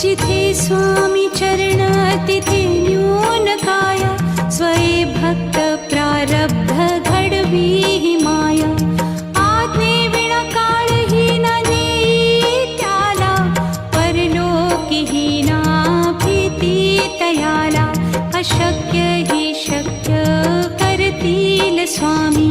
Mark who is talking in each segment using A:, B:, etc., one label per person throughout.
A: जिथे स्वामी चरणतिथिन्यूनकाय स्वये भक्तप्रारब्धघीहि माया। आग्णकार हिना दीत्याला परलोकिहीनाप्रीति तया अशक्य हि शक्य करतील स्वामी।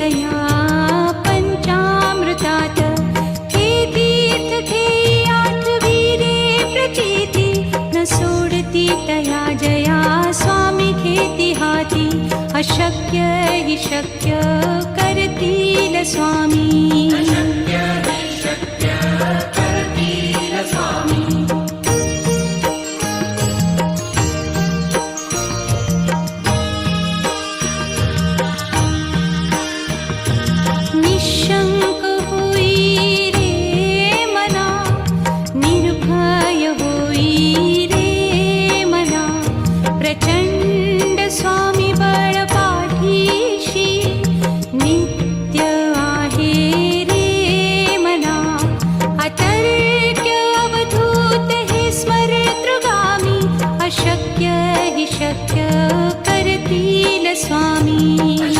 A: तया पञ्चामृतात् खेतीत् खेयात् वीरे प्रचेति न सोडति तया जया स्वामी खेतिहाति अशक्य हि शक्य करति न स्वामी। Thank you.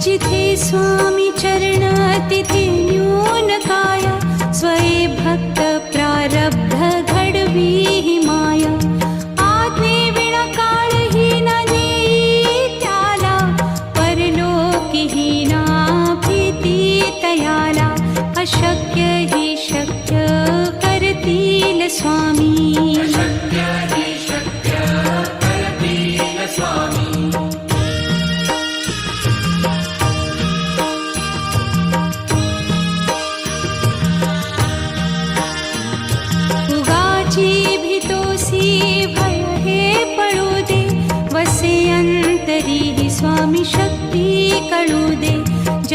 A: जिथे स्वामी चरण तिथे न्यून काया स्वये भक्त प्रारब्ध घडवी ही माया. आज्ञे विणा काळही नाही त्याला परलोकही ना भीती तयाला. अशक्य ही शक्य करतील स्वामी.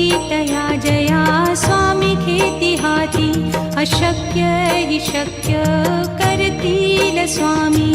A: ीतया जया स्वामी खेतिहाति अशक्य हि शक्य करतील न स्वामी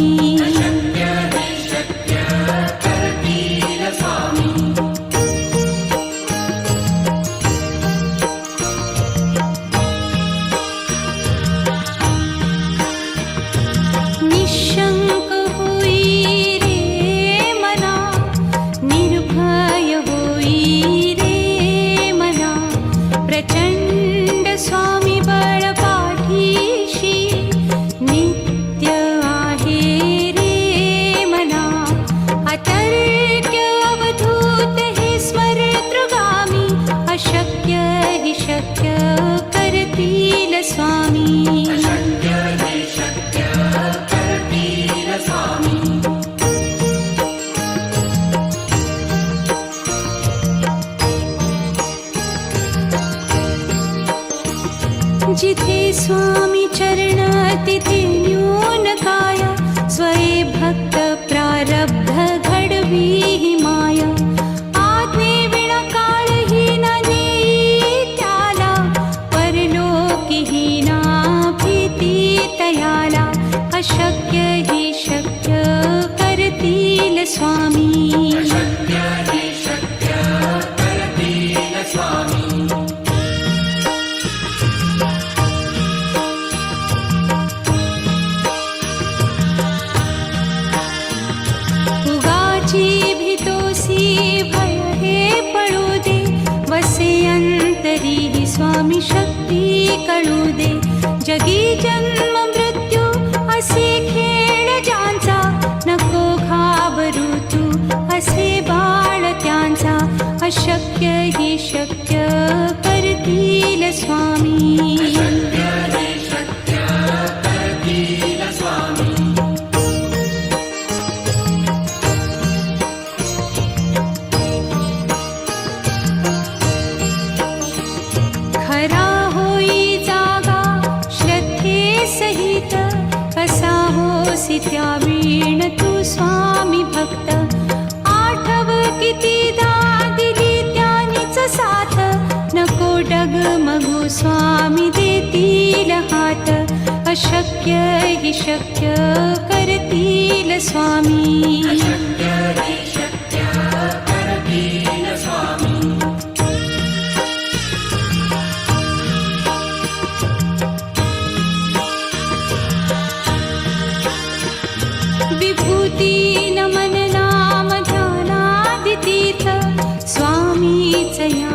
A: स्वामी स्वामी। अशक्य हि शक्य करतील स्वामी। विभूती नमन नाम ध्यानादितीर्थ स्वामीच या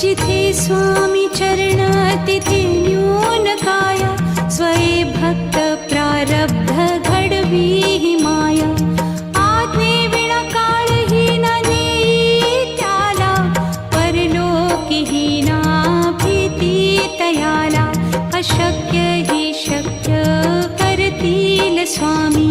A: जिथे स्वामी चरणातिथिन्यूनकाय स्वये भक्तप्रारब्धघीहि माया। आत्मीणा नीत्याना परलोकिहीनाप्रति तयाला अशक्य हि शक्य स्वामी।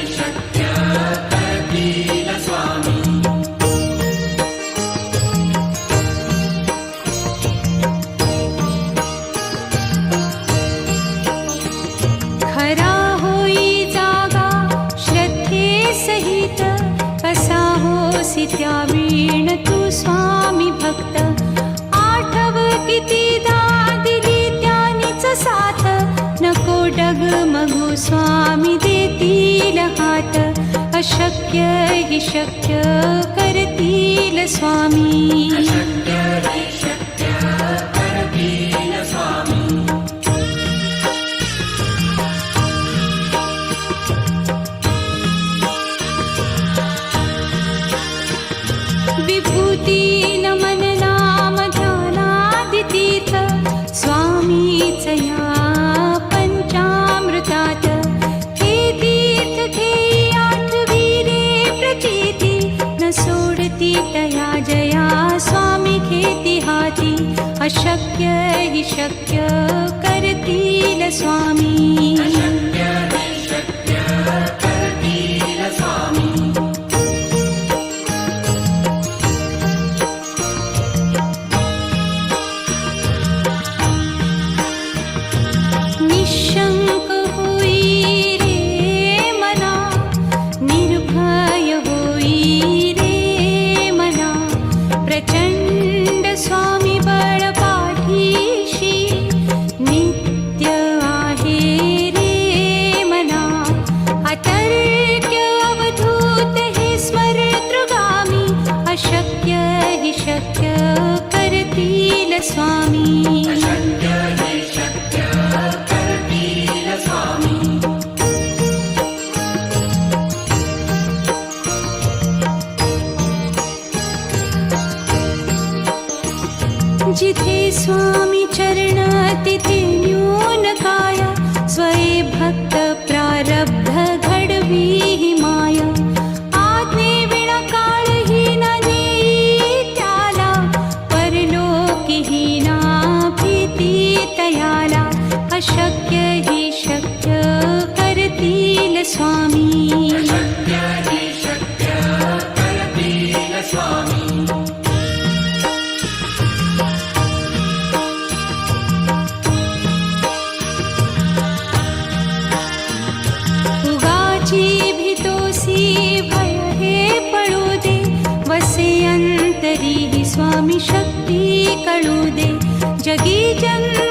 A: साथ. नको डगमगू स्वामी देतील हात. अशक्य हि शक्य करतील स्वामी. तया जया स्वामी घेती हाती। अशक्य हि शक्य करतील स्वामी स्वामी स्वामी। तुगाची भितो भे पडु वसे अन्तरि स्वामी शक्ति कडु जगी ज